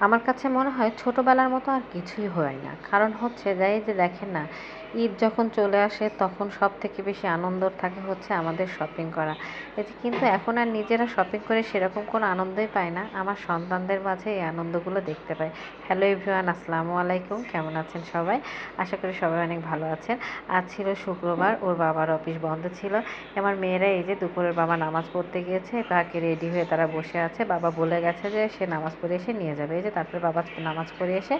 আমার কাছে মনে হয় ছোটোবেলার মতো আর কিছুই হয় না। কারণ হচ্ছে যে, এই যে দেখেন না, ঈদ যখন চলে আসে, তখন সব থেকে বেশি আনন্দ থাকে হচ্ছে আমাদের শপিং করা। এতে কিন্তু এখন আর নিজেরা শপিং করে সেরকম কোনো আনন্দই পায় না। আমার সন্তানদের মাঝে এই আনন্দগুলো দেখতে পাই। হ্যালো এভরিওয়ান আসসালামু আলাইকুম। কেমন আছেন সবাই? আশা করি সবাই অনেক ভালো আছেন। আজ ছিল শুক্রবার, ওর বাবার অফিস বন্ধ ছিল। আমার মেয়েরা এই যে দুপুরের বাবা নামাজ পড়তে গিয়েছে, তাকে রেডি হয়ে তারা বসে আছে। বাবা বলে গেছে যে, সে নামাজ পড়ে এসে নিয়ে যাবে। এই যে তারপরে বাবা নামাজ পড়ে এসে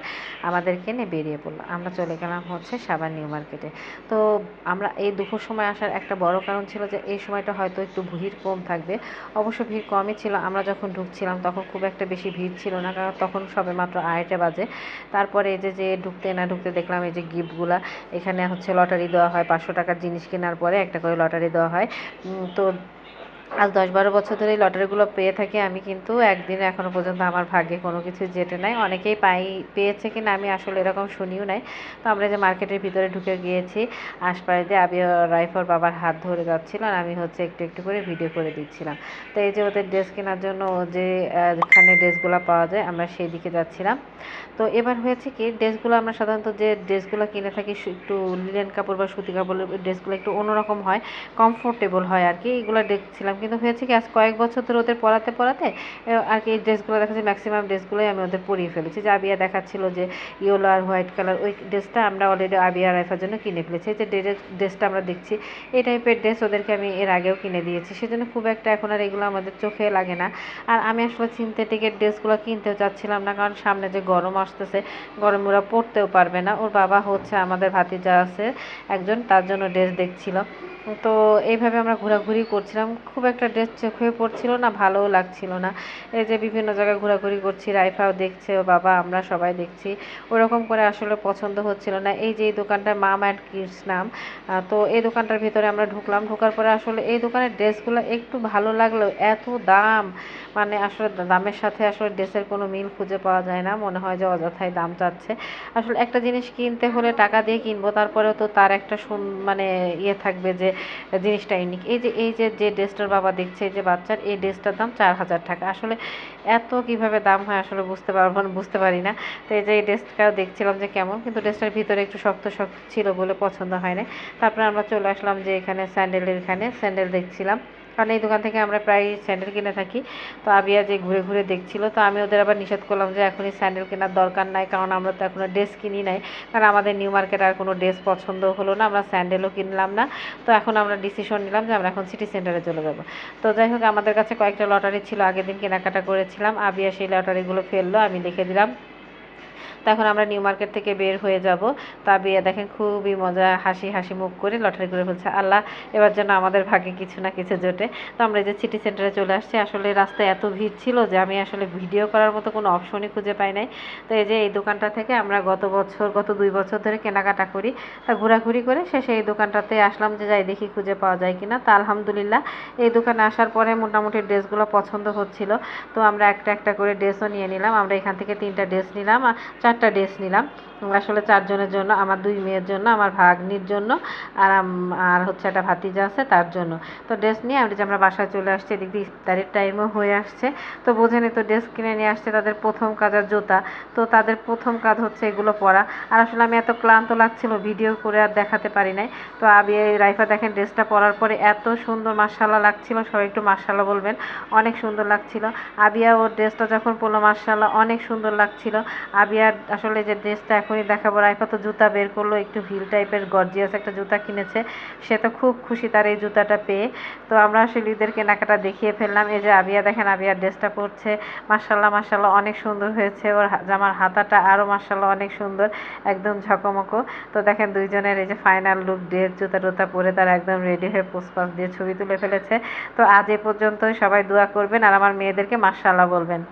আমাদেরকে নিয়ে বেরিয়ে পড়ল। আমরা চলে গেলাম হচ্ছে সাবান নিউ মার্কেটে। তো আমরা এই দুপুর সময় আসার একটা বড় কারণ ছিল যে এই সময়টা হয়তো একটু ভিড় কম থাকবে। অবশ্য ভিড় কমই ছিল। আমরা যখন ঢুকছিলাম তখন খুব একটা বেশি ভিড় ছিল না। কারণ তখন সবে মাত্র আড়াইটা বাজে। তারপরে এই যে যে ঢুকতে না ঢুকতে দেখলাম এই যে গিফটগুলা। এখানে হচ্ছে লটারি দেওয়া হয়, পাঁচশো টাকার জিনিস কেনার পরে একটা করে লটারি দেওয়া হয়। তো আজ দশ বারো বছর ধরে এই লটারিগুলো পেয়ে থাকি, আমি কিন্তু একদিন এখনও পর্যন্ত আমার ভাগ্যে কোনো কিছু জেটে নাই। অনেকেই পাই, পেয়েছে কিনা আমি আসলে এরকম শুনিও নাই। তো আমরা যে মার্কেটের ভিতরে ঢুকে গিয়েছি, আশপাশ দিয়ে আবি রাইফর বাবার হাত ধরে যাচ্ছিল আর আমি হচ্ছে একটু একটু করে ভিডিও করে দিচ্ছিলাম। তো এই যে ওদের ড্রেস কেনার জন্য যে যেখানে ড্রেসগুলো পাওয়া যায়, আমরা সেই দিকে যাচ্ছিলাম। তো এবার হয়েছে কি, ড্রেসগুলো আমরা সাধারণত যে ড্রেসগুলো কিনে থাকি একটু লিলেন কাপড় বা সুতি কাপড়ের ড্রেসগুলো একটু অন্যরকম হয়, কমফোর্টেবল হয় আর কি। এগুলো দেখছিলাম কিন্তু হয়েছে কি? আজ কয়েক বছর ধরে ওদের পড়াতে পড়াতে আর কি এই ড্রেসগুলো দেখা যাচ্ছে ম্যাক্সিমাম ড্রেসগুলোই আমি ওদের পরিয়ে ফেলেছি। যে আবিয়া দেখাচ্ছিল যে ইয়েলো আর হোয়াইট কালার, ওই ড্রেসটা আমরা অলরেডি আবিয়া রাইফার জন্য কিনে ফেলেছি। যে ড্রেসটা আমরা দেখছি, এই টাইপের ড্রেস ওদেরকে আমি এর আগেও কিনে দিয়েছি। সেজন্য খুব একটা এখন আর এগুলো আমাদের চোখে লাগে না। আর আমি আসলে সিনথেটিকের ড্রেসগুলো কিনতেও চাচ্ছিলাম না, কারণ সামনে যে গরম আসতেছে, গরম ওরা পরতেও পারবে না। ওর বাবা হচ্ছে আমাদের ভাতিজা আছে একজন, তার জন্য ড্রেস দেখছিল। তো এইভাবে আমরা ঘোরাঘুরি করছিলাম। খুব একটা ড্রেস চোখে পড়ছিল না, ভালোও লাগছিল না। এই যে বিভিন্ন জায়গায় ঘোরাঘুরি করছি, রাইফাও দেখছে বাবা আমরা সবাই দেখছি। ওরকম করে আসলে পছন্দ হচ্ছিল না। এই যে এই দোকানটার মাম অ্যান্ড কিডস নাম তো এই দোকানটার ভিতরে আমরা ঢুকলাম। ঢোকার পরে আসলে এই দোকানের ড্রেসগুলো একটু ভালো লাগলেও এত দাম। মানে আসলে দামের সাথে আসলে ড্রেসের কোনো মিল খুঁজে পাওয়া যায় না। মনে হয় যে অযথাই দাম চাচ্ছে। আসলে একটা জিনিস কিনতে হলে টাকা দিয়ে কিনবো, তারপরেও তো তার একটা মানে ইয়ে থাকবে যে জিনিসটা ইউনিক এই যে এই যে যে ড্রেসটার বাবা দেখছে, এই যে বাচ্চার, এই ড্রেসটার দাম চার হাজার টাকা। আসলে এত কীভাবে দাম হয় আসলে বুঝতে পারব বুঝতে পারি না। তো এই যে, এই ড্রেসটাও দেখছিলাম যে কেমন, কিন্তু ড্রেসটার ভিতরে একটু শক্ত শক্ত ছিল বলে পছন্দ হয় না তারপরে আমরা চলে আসলাম যে এখানে স্যান্ডেলের এখানে, স্যান্ডেল দেখছিলাম। কারণ এই দোকান থেকে আমরা প্রায় স্যান্ডেল কিনে থাকি। তো আবিয়া যে ঘুরে ঘুরে দেখছিল, তো আমি ওদের আবার নিষেধ করলাম যে এখনই স্যান্ডেল কেনার দরকার নাই, কারণ আমরা তো এখনও ড্রেস কিনি নাই। কারণ আমাদের নিউ মার্কেট আর কোনো ড্রেস পছন্দ হলো না, আমরা স্যান্ডেলও কিনলাম না। তো এখন আমরা ডিসিশন নিলাম যে আমরা এখন সিটি সেন্টারে চলে যাব। তো যাই হোক, আমাদের কাছে কয়েকটা লটারি ছিল, আগের দিন কেনাকাটা করেছিলাম। আবিয়া সেই লটারিগুলো ফেলল, আমি লিখে দিলাম। তখন আমরা নিউ মার্কেট থেকে বের হয়ে যাব। তা বিয়ে দেখেন খুবই মজা, হাসি হাসি মুখ করে লটারি করে ফেলছে। আল্লাহ, এবার যেন আমাদের ভাগে কিছু না কিছু জোটে। তো আমরা যে সিটি সেন্টারে চলে আসছি, আসলে রাস্তায় এত ভিড় ছিল যে আমি আসলে ভিডিও করার মতো কোনো অপশনই খুঁজে পাই নাই। তো এই যে এই দোকানটা থেকে আমরা গত বছর, গত দুই বছর ধরে কেনাকাটা করি, তা ঘোরাঘুরি করে শেষে এই দোকানটাতে আসলাম যে যাই দেখি খুঁজে পাওয়া যায় কিনা। তা আলহামদুলিল্লাহ, এই দোকানে আসার পরে মোটামুটি ড্রেসগুলো পছন্দ হচ্ছিল। তো আমরা একটা একটা করে ড্রেসও নিয়ে নিলাম। আমরা এখান থেকে তিনটা ড্রেস নিলাম। চারটা ড্রেস নিলাম। আসলে চারজনের জন্য, আমার দুই মেয়ের জন্য, আমার ভাগ্নির জন্য, আর আর হচ্ছে একটা ভাতিজা আছে তার জন্য। তো ড্রেস নিয়ে আমরা যে আমরা বাসায় চলে আসছি, এদিক দিয়ে ইফতারের টাইমও হয়ে আসছে। তো বোঝেনি তো ড্রেস কিনে নিয়ে আসছে তাদের প্রথম কাজ আর জুতা। তো তাদের প্রথম কাজ হচ্ছে এগুলো পরা। আর আসলে আমি এত ক্লান্ত লাগছিল ভিডিও করে আর দেখাতে পারি নাই। তো আবি, রাইফা দেখেন ড্রেসটা পরার পরে এত সুন্দর মার্শাল্লাহ লাগছিল, সবাই একটু মার্শাল্লাহ বলবেন, অনেক সুন্দর লাগছিল। আবিয়া ওর ড্রেসটা যখন পরলো মার্শাল্লাহ অনেক সুন্দর লাগছিল। আবিয়ার আসলে যে ড্রেসটা এখনই দেখাবো। রাইফা তো জুতা বের করল, একটু হিল টাইপের গর্জিয়াস একটা জুতা কিনেছে। সে তো খুব খুশি তার এই জুতাটা পেয়ে। তো আমরা আসলে ঈদের কেনাকাটা দেখিয়ে ফেললাম। এই যে আবিয়া, দেখেন আবিয়ার ড্রেসটা পরছে। মার্শাল্লাহ মার্শাল্লাহ অনেক সুন্দর হয়েছে। ওর জামার হাতাটা আরও মার্শাল্লাহ অনেক সুন্দর, একদম ঝকমকো। তো দেখেন দুইজনের এই যে ফাইনাল লুক ড্রেস জুতা টুতা পরে তারা একদম রেডি হয়ে পোস্টপাস দিয়ে ছবি তুলে ফেলেছে। তো আজ এ পর্যন্তই সবাই দোয়া করবেন আর আমার মেয়েদেরকে মার্শাল্লাহ বলবেন।